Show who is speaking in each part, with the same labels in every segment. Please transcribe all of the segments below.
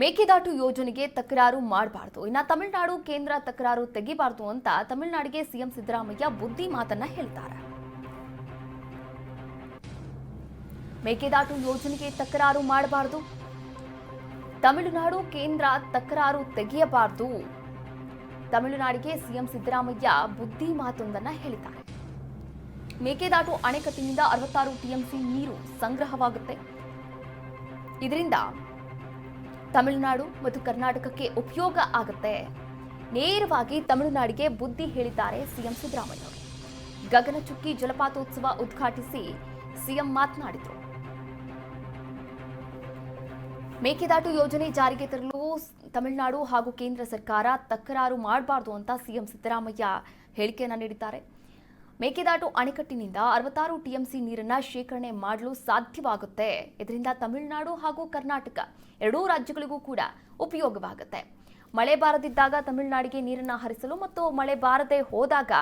Speaker 1: ಮೇಕೆದಾಟು ಯೋಜನೆಗೆ ತಕರಾರು ಮಾಡಬಾರ್ದು. ಇನ್ನು ತಮಿಳುನಾಡು ಕೇಂದ್ರ ತಕರಾರು ತೆಗಿಬಾರ್ದು ಅಂತ ತಮಿಳುನಾಡಿಗೆ ಸಿಎಂ ಸಿದ್ದರಾಮಯ್ಯ ಬುದ್ಧಿ ಮಾತನ್ನ ಹೇಳ್ತಾರೆ. ಮೇಕೆದಾಟು ಯೋಜನೆಗೆ ತಕರಾರು ಮಾಡಬಾರ್ದು. ತಮಿಳುನಾಡು ಕೇಂದ್ರ ತಕರಾರು ತೆಗೆಯಬಾರ್ದು. ತಮಿಳುನಾಡಿಗೆ ಸಿಎಂ ಸಿದ್ದರಾಮಯ್ಯ ಬುದ್ಧಿ ಮಾತೊಂದನ್ನ ಹೇಳಿದ್ದಾರೆ. ಮೇಕೆದಾಟು ಅಣೆಕಟ್ಟಿನಿಂದ ಅರವತ್ತಾರು ಟಿಎಂಸಿ ನೀರು ಸಂಗ್ರಹವಾಗುತ್ತೆ. ಇದರಿಂದ ತಮಿಳುನಾಡು ಮತ್ತು ಕರ್ನಾಟಕಕ್ಕೆ ಉಪಯೋಗ ಆಗುತ್ತೆ. ನೇರವಾಗಿ ತಮಿಳುನಾಡಿಗೆ ಬುದ್ಧಿ ಹೇಳಿದ್ದಾರೆ ಸಿಎಂ ಸಿದ್ದರಾಮಯ್ಯ. ಅವರು ಗಗನಚುಕ್ಕಿ ಜಲಪಾತೋತ್ಸವ ಉದ್ಘಾಟಿಸಿ ಸಿಎಂ ಮಾತನಾಡಿದರು. ಮೇಕೆದಾಟು ಯೋಜನೆ ಜಾರಿಗೆ ತರಲು ತಮಿಳುನಾಡು ಹಾಗೂ ಕೇಂದ್ರ ಸರ್ಕಾರ ತಕರಾರು ಮಾಡಬಾರ್ದು ಅಂತ ಸಿಎಂ ಸಿದ್ದರಾಮಯ್ಯ ಹೇಳಿಕೆಯನ್ನು ನೀಡಿದ್ದಾರೆ. ಮೇಕೆದಾಟು ಅಣೆಕಟ್ಟಿನಿಂದ ಅರವತ್ತಾರು ಟಿಎಂಸಿ ನೀರನ್ನ ಶೇಖರಣೆ ಮಾಡಲು ಸಾಧ್ಯವಾಗುತ್ತೆ. ಇದರಿಂದ ತಮಿಳುನಾಡು ಹಾಗೂ ಕರ್ನಾಟಕ ಎರಡೂ ರಾಜ್ಯಗಳಿಗೂ ಕೂಡ ಉಪಯೋಗವಾಗುತ್ತೆ. ಮಳೆ ಬಾರದಿದ್ದಾಗ ತಮಿಳುನಾಡಿಗೆ ನೀರನ್ನ ಹರಿಸಲು ಮತ್ತು ಮಳೆ ಬಾರದೆ ಹೋದಾಗ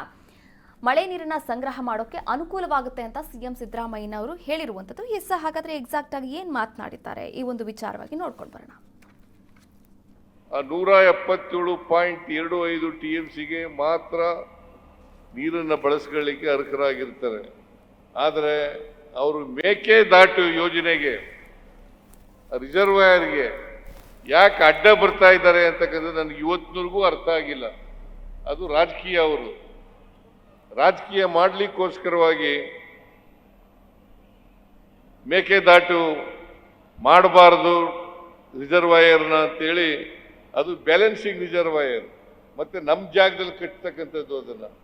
Speaker 1: ಮಳೆ ನೀರನ್ನ ಸಂಗ್ರಹ ಮಾಡೋಕೆ ಅನುಕೂಲವಾಗುತ್ತೆ ಅಂತ ಸಿಎಂ ಸಿದ್ದರಾಮಯ್ಯನವರು ಹೇಳಿರುವಂಥದ್ದು. ಎಸ್, ಹಾಗಾದ್ರೆ ಎಕ್ಸಾಕ್ಟ್ ಆಗಿ ಏನ್ ಮಾತನಾಡಿದ್ದಾರೆ? ಈ ಒಂದು ವಿಚಾರವಾಗಿ ನೋಡ್ಕೊಂಡು ಬರೋಣ.
Speaker 2: ನೂರ ಎಪ್ಪತ್ತೇಳು ಪಾಯಿಂಟ್ ಎರಡು ಐದು ಟಿ ಎಂ ಸಿಗೆ ಮಾತ್ರ ನೀರನ್ನು ಬಳಸ್ಕೊಳ್ಳಿಕ್ಕೆ ಅರ್ಹರಾಗಿರ್ತಾರೆ. ಆದರೆ ಅವರು ಮೇಕೆದಾಟು ಯೋಜನೆಗೆ, ರಿಸರ್ವಾಯರ್ಗೆ ಯಾಕೆ ಅಡ್ಡ ಬರ್ತಾ ಇದ್ದಾರೆ ಅಂತಕ್ಕಂಥದ್ದು ನನಗೆ ಇವತ್ತಿನವರೆಗೂ ಅರ್ಥ ಆಗಿಲ್ಲ. ಅದು ರಾಜಕೀಯ ಅವರು. ರಾಜಕೀಯ ಮಾಡಲಿಕ್ಕೋಸ್ಕರವಾಗಿ ಮೇಕೆದಾಟು ಮಾಡಬಾರ್ದು ರಿಸರ್ವಾಯರ್ನ ಅಂತೇಳಿ ಅದು ಬ್ಯಾಲೆನ್ಸಿಂಗ್ ರಿಸರ್ವಾಯರ್. ಮತ್ತು ನಮ್ಮ ಜಾಗದಲ್ಲಿ ಕಟ್ತಕ್ಕಂಥದ್ದು ಅದನ್ನು.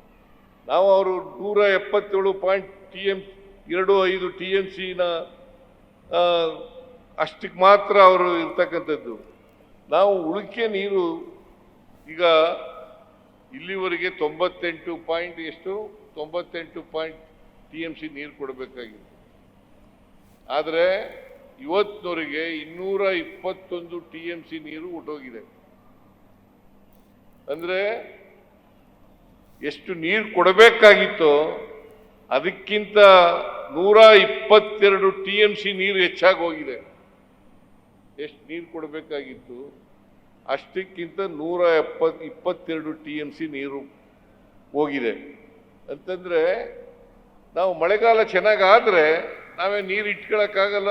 Speaker 2: ನಾವು ಅವರು ನೂರ ಎಪ್ಪತ್ತೇಳು ಪಾಯಿಂಟ್ ಟಿ ಎಂ ಎರಡು ಐದು ಟಿ ಎಂ ಸಿನ ಅಷ್ಟಕ್ಕೆ ಮಾತ್ರ ಅವರು ಇರ್ತಕ್ಕಂಥದ್ದು. ನಾವು ಉಳಿಕೆ ನೀರು ಈಗ ಇಲ್ಲಿವರೆಗೆ ತೊಂಬತ್ತೆಂಟು ಪಾಯಿಂಟ್ ಎಷ್ಟು? ತೊಂಬತ್ತೆಂಟು ಪಾಯಿಂಟ್ ಟಿ ಎಂ ಸಿ ನೀರು ಕೊಡಬೇಕಾಗಿದೆ ಆದರೆ ಇವತ್ತಿನವರೆಗೆ ಇನ್ನೂರ ಇಪ್ಪತ್ತೊಂದು ಟಿ ಎಂ ಸಿ ನೀರು ಒಟ್ಟೋಗಿದೆ. ಅಂದ್ರೆ ಎಷ್ಟು ನೀರು ಕೊಡಬೇಕಾಗಿತ್ತೋ ಅದಕ್ಕಿಂತ ನೂರ ಇಪ್ಪತ್ತೆರಡು ಟಿ ಎಂ ಸಿ ನೀರು ಹೆಚ್ಚಾಗಿ ಹೋಗಿದೆ. ಎಷ್ಟು ನೀರು ಕೊಡಬೇಕಾಗಿತ್ತು? ಅಷ್ಟಕ್ಕಿಂತ ನೂರ ಎಪ್ಪತ್, ಇಪ್ಪತ್ತೆರಡು ಟಿ ಎಂ ಸಿ ನೀರು ಹೋಗಿದೆ. ಅಂತಂದರೆ ನಾವು ಮಳೆಗಾಲ ಚೆನ್ನಾಗಾದರೆ ನಾವೇ ನೀರು ಇಟ್ಕೊಳಕ್ಕಾಗಲ್ಲ.